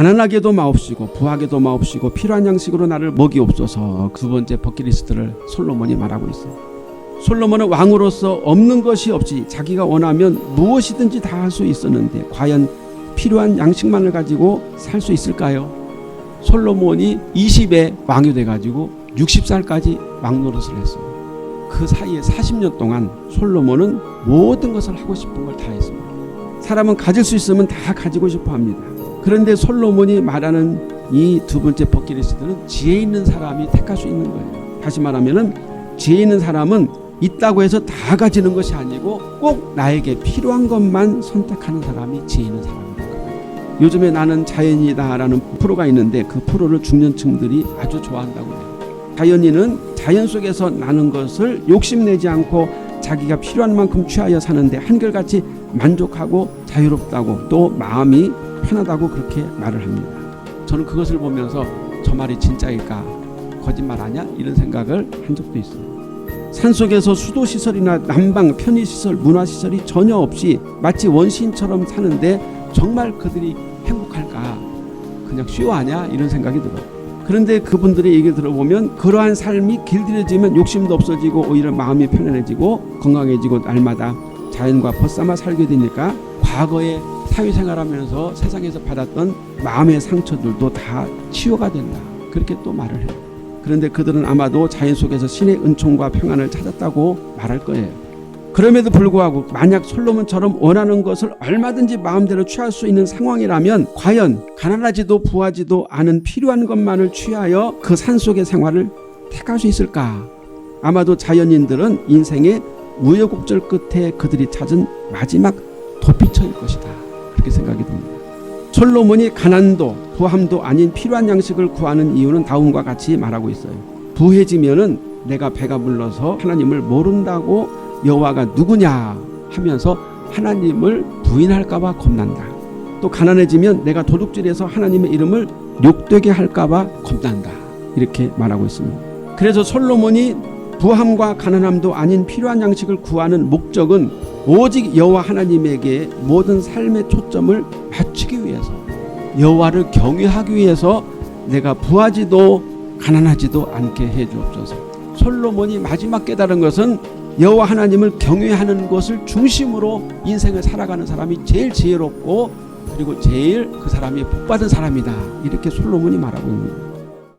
가난하게도 마옵시고 부하게도 마옵시고 필요한 양식으로 나를 먹이옵소서 두 번째 버킷리스트를 솔로몬이 말하고 있어요. 솔로몬은 왕으로서 없는 것이 없이 자기가 원하면 무엇이든지 다 할 수 있었는데 과연 필요한 양식만을 가지고 살 수 있을까요? 솔로몬이 20에 왕이 돼가지고 60살까지 왕 노릇을 했어요. 그 사이에 40년 동안 솔로몬은 모든 것을 하고 싶은 걸 다 했습니다. 사람은 가질 수 있으면 다 가지고 싶어 합니다. 그런데 솔로몬이 말하는 이 두 번째 버킷리스트는 지혜 있는 사람이 택할 수 있는 거예요. 다시 말하면은 지혜 있는 사람은 있다고 해서 다 가지는 것이 아니고 꼭 나에게 필요한 것만 선택하는 사람이 지혜 있는 사람이다. 요즘에 나는 자연이다라는 프로가 있는데 그 프로를 중년층들이 아주 좋아한다고 해요. 자연인은 자연 속에서 나는 것을 욕심내지 않고 자기가 필요한 만큼 취하여 사는데 한결같이 만족하고 자유롭다고 또 마음이 편하다고 그렇게 말을 합니다. 저는 그것을 보면서 저 말이 진짜일까 거짓말 아냐 이런 생각을 한 적도 있어요. 산속에서 수도 시설이나 난방, 편의 시설, 문화 시설이 전혀 없이 마치 원시인처럼 사는데 정말 그들이 행복할까? 그냥 쉬워 하냐 이런 생각이 들어요. 그런데 그분들의 얘기 들어보면 그러한 삶이 길들여지면 욕심도 없어지고 오히려 마음이 편안해지고 건강해지고 날마다 자연과 벗삼아 살게 되니까 과거에 사회생활하면서 세상에서 받았던 마음의 상처들도 다 치유가 된다. 그렇게 또 말을 해요. 그런데 그들은 아마도 자연 속에서 신의 은총과 평안을 찾았다고 말할 거예요. 그럼에도 불구하고 만약 솔로몬처럼 원하는 것을 얼마든지 마음대로 취할 수 있는 상황이라면 과연 가난하지도 부하지도 않은 필요한 것만을 취하여 그 산속의 생활을 택할 수 있을까? 아마도 자연인들은 인생의 우여곡절 끝에 그들이 찾은 마지막 도피처일 것이다. 그렇게 생각이 듭니다. 솔로몬이 가난도 부함도 아닌 필요한 양식을 구하는 이유는 다음과 같이 말하고 있어요. 부해지면은 내가 배가 불러서 하나님을 모른다고 여호와가 누구냐 하면서 하나님을 부인할까봐 겁난다. 또 가난해지면 내가 도둑질해서 하나님의 이름을 욕되게 할까봐 겁난다. 이렇게 말하고 있습니다. 그래서 솔로몬이 부함과 가난함도 아닌 필요한 양식을 구하는 목적은 오직 여호와 하나님에게 모든 삶의 초점을 맞추기 위해서 여호와를 경외하기 위해서 내가 부하지도 가난하지도 않게 해 주옵소서. 솔로몬이 마지막 깨달은 것은 여호와 하나님을 경외하는 것을 중심으로 인생을 살아가는 사람이 제일 지혜롭고 그리고 제일 그 사람이 복받은 사람이다. 이렇게 솔로몬이 말하고 있는 거예요.